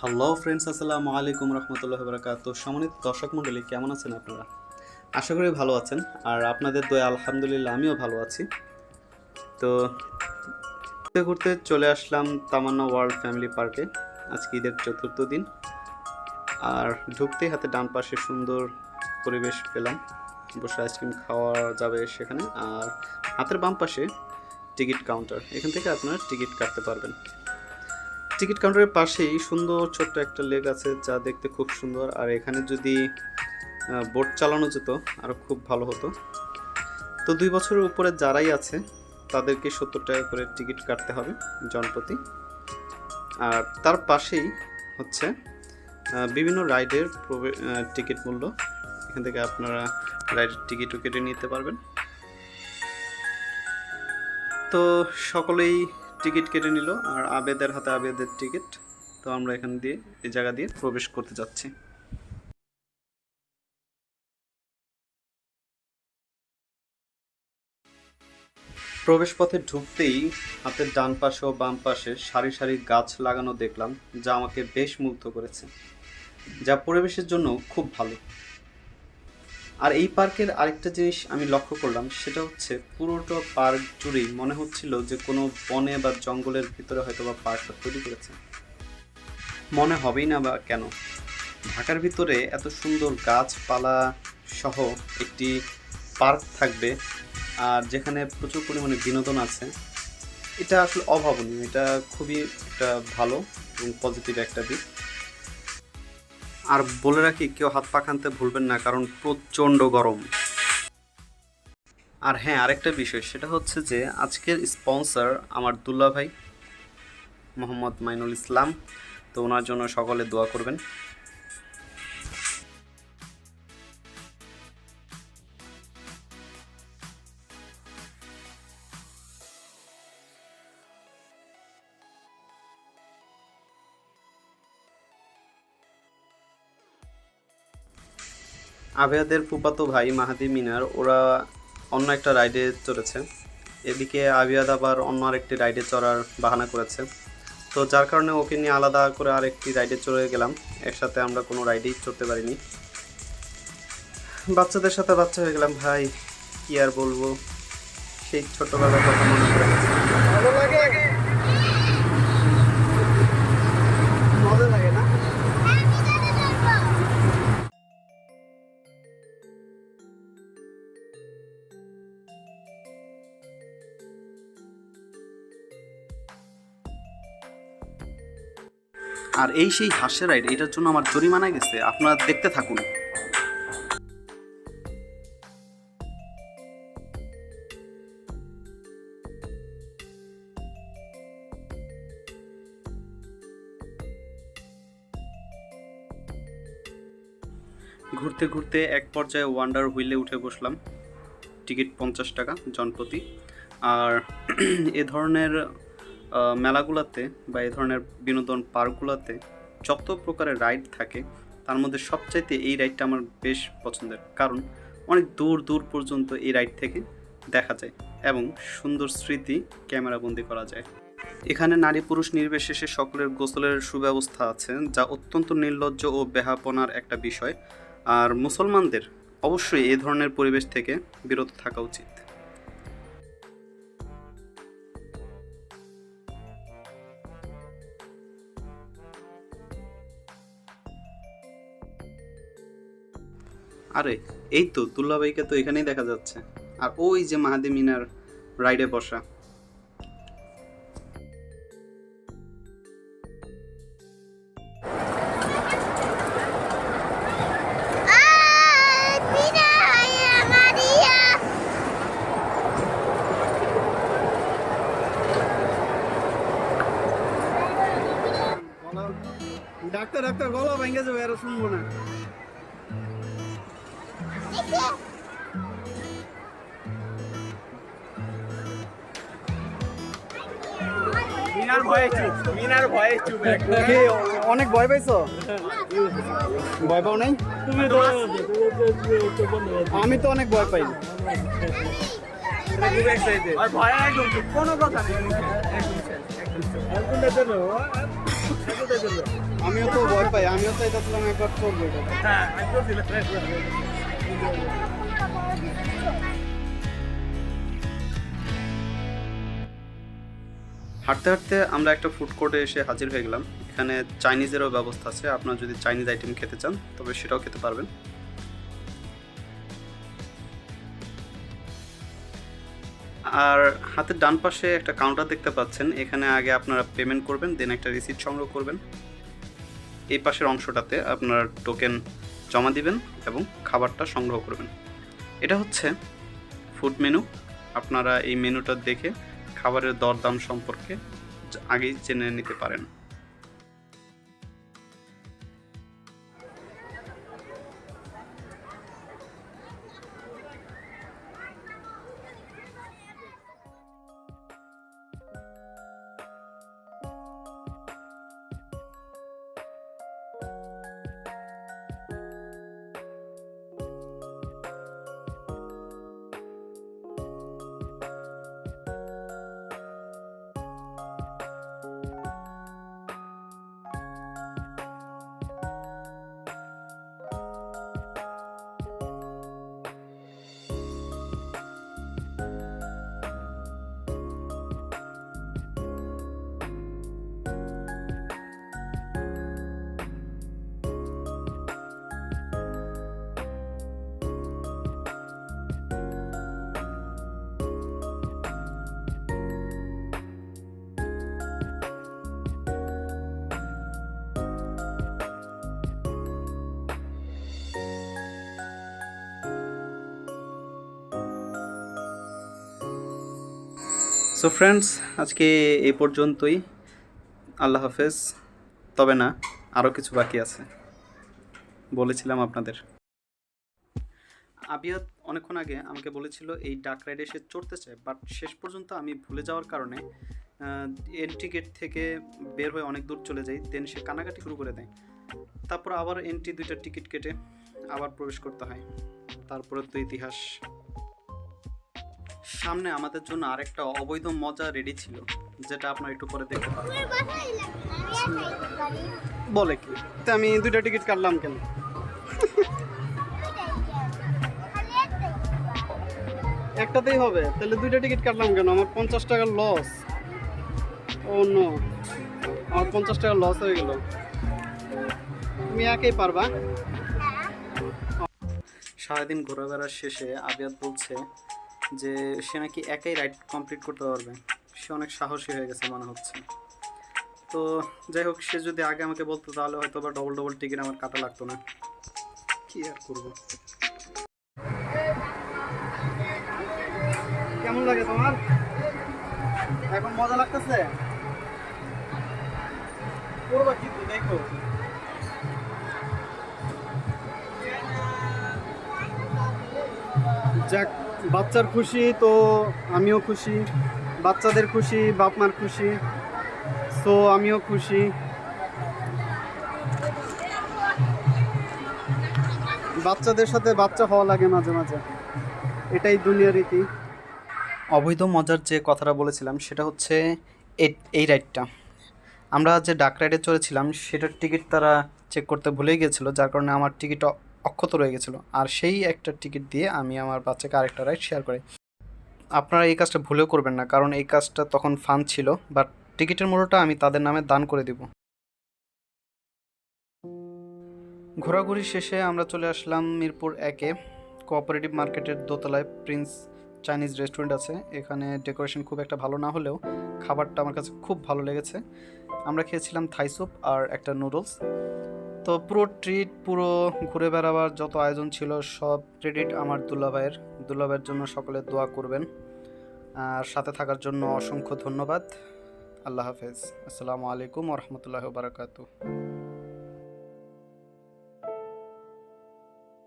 Hello friends, আসসালামু আলাইকুম রহমতুল্লাহ বরাকাত সম্মানিত দর্শক মণ্ডলী, কেমন আছেন আপনারা? আশা করি ভালো আছেন। আর আপনাদের দয়া, আলহামদুলিল্লাহ, আমিও ভালো আছি। তো ঘুরতে ঘুরতে চলে আসলাম তামান্না ওয়ার্ল্ড ফ্যামিলি পার্কে। আজকে ঈদের চতুর্থ দিন। আর ঢুকতেই হাতে ডান পাশে সুন্দর পরিবেশ পেলাম। বসে আইসক্রিম খাওয়া যাবে সেখানে। আর হাতের বাম পাশে টিকিট কাউন্টার। এখান থেকে আপনারা টিকিট কাটতে পারবেন। টিকিট কাউন্টারের পাশেই সুন্দর ছোট্ট একটা লেক আছে যা দেখতে খুব সুন্দর। আর এখানে যদি বোট চালানো যেত আরও খুব ভালো হতো। তো দুই বছরের উপরে যারাই আছে, তাদেরকে সত্তর টাকা করে টিকিট কাটতে হবে জনপ্রতি। আর তার পাশেই হচ্ছে বিভিন্ন রাইডের টিকিট মূল্য। এখান থেকে আপনারা রাইডের টিকিটও কেটে নিতে পারবেন। তো সকলেই টিকিট কেটে নিল আর আবেদের হাতে আবেদের টিকিট। তো আমরা এখান দিয়ে, এই জায়গা দিয়ে প্রবেশ করতে যাচ্ছি। প্রবেশ পথে ঢুকতেই হাতের ডান পাশে ও বাম পাশে সারি সারি গাছ লাগানো দেখলাম, যা আমাকে বেশ মুগ্ধ করেছে। যা পরিবেশের জন্য খুব ভালো। আর এই পার্কের আরেকটা জিনিস আমি লক্ষ্য করলাম, সেটা হচ্ছে পুরোটা পার্ক জুড়েই মনে হচ্ছিল যে কোনো বনে বা জঙ্গলের ভিতরে হয়তো বা পার্কটা তৈরি করেছে। মনে হবেই না বা কেন? ঢাকার ভিতরে এত সুন্দর গাছপালা সহ একটি পার্ক থাকবে, আর যেখানে প্রচুর পরিমাণে বিনোদন আছে, এটা আসলে অভাবনীয়, এটা খুবই একটা ভালো এবং পজিটিভ একটা দিক। আর বলে রাখি, কেউ হাত পা খানতে ভুলবেন না, কারণ প্রচণ্ড গরম। আর হ্যাঁ আরেকটা বিষয়, সেটা হচ্ছে যে আজকের স্পন্সর আমার দুল্লা ভাই মোহাম্মদ মাইনুল ইসলাম। তো ওনার জন্য সকলে দোয়া করবেন। আবেয়াদের ফুপাতো ভাই মাহাদি মিনার, ওরা অন্য একটা রাইডে চড়েছে। এদিকে আবিয়াদ আবার অন্য আরেকটি রাইডে চড়ার বাহানা করেছে। তো যার কারণে ওকে নিয়ে আলাদা করে আরেকটি রাইডে চড়ে গেলাম। একসাথে আমরা কোনো রাইডেই চড়তে পারিনি। বাচ্চাদের সাথে বাচ্চা হয়ে গেলাম। ভাই, কি আর বলব? সেই ছোটবেলার কথা মনে পড়ে আর এই সেই হাস্যের রাইড এটার জন্য আমার জরিমানা গেছে। আপনারা দেখতে থাকুন। ঘুরতে ঘুরতে এক পর্যায়ে ওয়ান্ডার হুইলে উঠে বসলাম। টিকিট পঞ্চাশ টাকা, জনপ্রতি। আর এ ধরনের মেলাগুলোতে বা এই ধরনের বিনোদন পার্কগুলোতে যত প্রকারের রাইড থাকে, তার মধ্যে সবচাইতে এই রাইডটা আমার বেশ পছন্দের। কারণ অনেক দূর দূর পর্যন্ত এই রাইড থেকে দেখা যায় এবং সুন্দর স্মৃতি ক্যামেরাবন্দি করা যায়। এখানে নারী পুরুষ নির্বিশেষে সকলের গোসলের সুব্যবস্থা আছে, যা অত্যন্ত নির্লজ্জ ও বেহাপনার একটা বিষয়। আর মুসলমানদের অবশ্যই এই ধরনের পরিবেশ থেকে বিরত থাকা উচিত। আরে এই তো দুল্লাভাইকে তো এখানেই দেখা যাচ্ছে। আর ওই যে মাহাদি মিনার রাইডে বসা. ডাক্তার ডাক্তার গলা ভেঙে যাবে আর শুনব না। অনেক ভয় পাইছো? ভয় পাও নাই? আমি তো অনেক ভয় পাই। আমিও তো ভয় পাই আমিও তো এটা একবার চলবো এটা। হ্যাঁ হাঁটতে হাঁটতে আমরা একটা ফুড কোর্টে এসে হাজির হয়ে গেলাম। এখানে চাইনিজেরও ব্যবস্থা আছে। আপনারা যদি চাইনিজ আইটেম খেতে চান, তবে সেটাও খেতে পারবেন। আর হাতের ডান পাশে একটা কাউন্টার দেখতে পাচ্ছেন। এখানে আগে আপনারা পেমেন্ট করবেন দেন একটা রিসিপ্ট সংগ্রহ করবেন। এই পাশের অংশটাতে আপনার টোকেন জমা দিবেন এবং খাবারটা সংগ্রহ করবেন। এটা হচ্ছে ফুড মেনু আপনারা এই মেনুটা দেখে খাবারের দরদাম সম্পর্কে আগেই জেনে নিতে পারেন। সো ফ্রেন্ডস আজকে এই পর্যন্তই। আল্লাহ হাফেজ। তবে না আরও কিছু বাকি আছে। বলেছিলাম আপনাদের। আবিয়াত অনেকক্ষণ আগে আমাকে বলেছিল, এই ডাক রাইডে সে চড়তে চায় বাট শেষ পর্যন্ত আমি ভুলে যাওয়ার কারণে এন্ট্রি গেট থেকে বের হয়ে অনেক দূর চলে যাই দেন সে কানাকাটি শুরু করে দেয়। তারপর আবার এন্ট্রি দুইটা টিকিট কেটে আবার প্রবেশ করতে হয়। তারপরে তো ইতিহাস সামনে আমাদের জন্য আরেকটা অবৈধ মজা রেডি ছিল যেটা আপনারা একটু পরে দেখতে পাবেন বলে কি? তো আমি দুইটা টিকিট কাটলাম কেন? একটাতেই হবে তাহলে দুইটা টিকিট কাটলাম কেন? আমার পঞ্চাশ টাকার লস ও নো আমার পঞ্চাশ টাকার লস হয়ে গেল। তুমি একাই পারবা? সারাদিন ঘোরাফেরা শেষে আবিয়াত বলছে যে সে নাকি একাই রাইড কমপ্লিট করতে পারবে। সে অনেক সাহসী হয়ে গেছে মনে হচ্ছে। তো যাই হোক, সে যদি আগে আমাকে বলতো তাহলে হয়তো বা ডবল ডবল টিকিট আমার কাটা লাগতো না। কি আর করব? কেমন লাগে তোমার? এখন মজা লাগতেছে? করবা কিন্তু দেখো। যাক, বাচ্চার খুশি তো আমিও খুশি, বাচ্চাদের খুশি বাপ মার খুশি, সো আমিও খুশি। বাচ্চাদের সাথে বাচ্চা হওয়া লাগে মাঝে মাঝে, এটাই দুনিয়ার রীতি। অবৈধ মজার যে কথাটা বলেছিলাম, সেটা হচ্ছে এই রাইডটা। আমরা যে ডাক রাইডে চড়েছিলাম, সেটার টিকিট তারা চেক করতে ভুলেই গেছিল, যার কারণে আমার টিকিট অক্ষত রয়ে গেছিল। আর সেই একটা টিকিট দিয়ে আমি আমার বাচ্চাকে আরেকটা রাইড শেয়ার করি। আপনারা এই কাজটা ভুলেও করবেন না, কারণ এই কাজটা তখন ফান ছিল বাট টিকিটের মূল্যটা আমি তাদের নামে দান করে দিব। ঘোরাঘুরি শেষে আমরা চলে আসলাম মিরপুর একে কোঅপারেটিভ মার্কেটের দোতলায় প্রিন্স চাইনিজ রেস্টুরেন্ট আছে। এখানে ডেকোরেশন খুব একটা ভালো না হলেও খাবারটা আমার কাছে খুব ভালো লেগেছে। আমরা খেয়েছিলাম থাই স্যুপ আর একটা নুডলস তো পুরো ট্রিট পুরো ঘুরে বেড়াবার যত আয়োজন ছিল, সব ক্রেডিট আমার দুলাভাইয়ের। দুলাভাইয়ের জন্য সকলে দোয়া করবেন। আর সাথে থাকার জন্য অসংখ্য ধন্যবাদ। আল্লাহ হাফেজ। আসসালামু আলাইকুম রহমতুল্লাহ বারাকাতু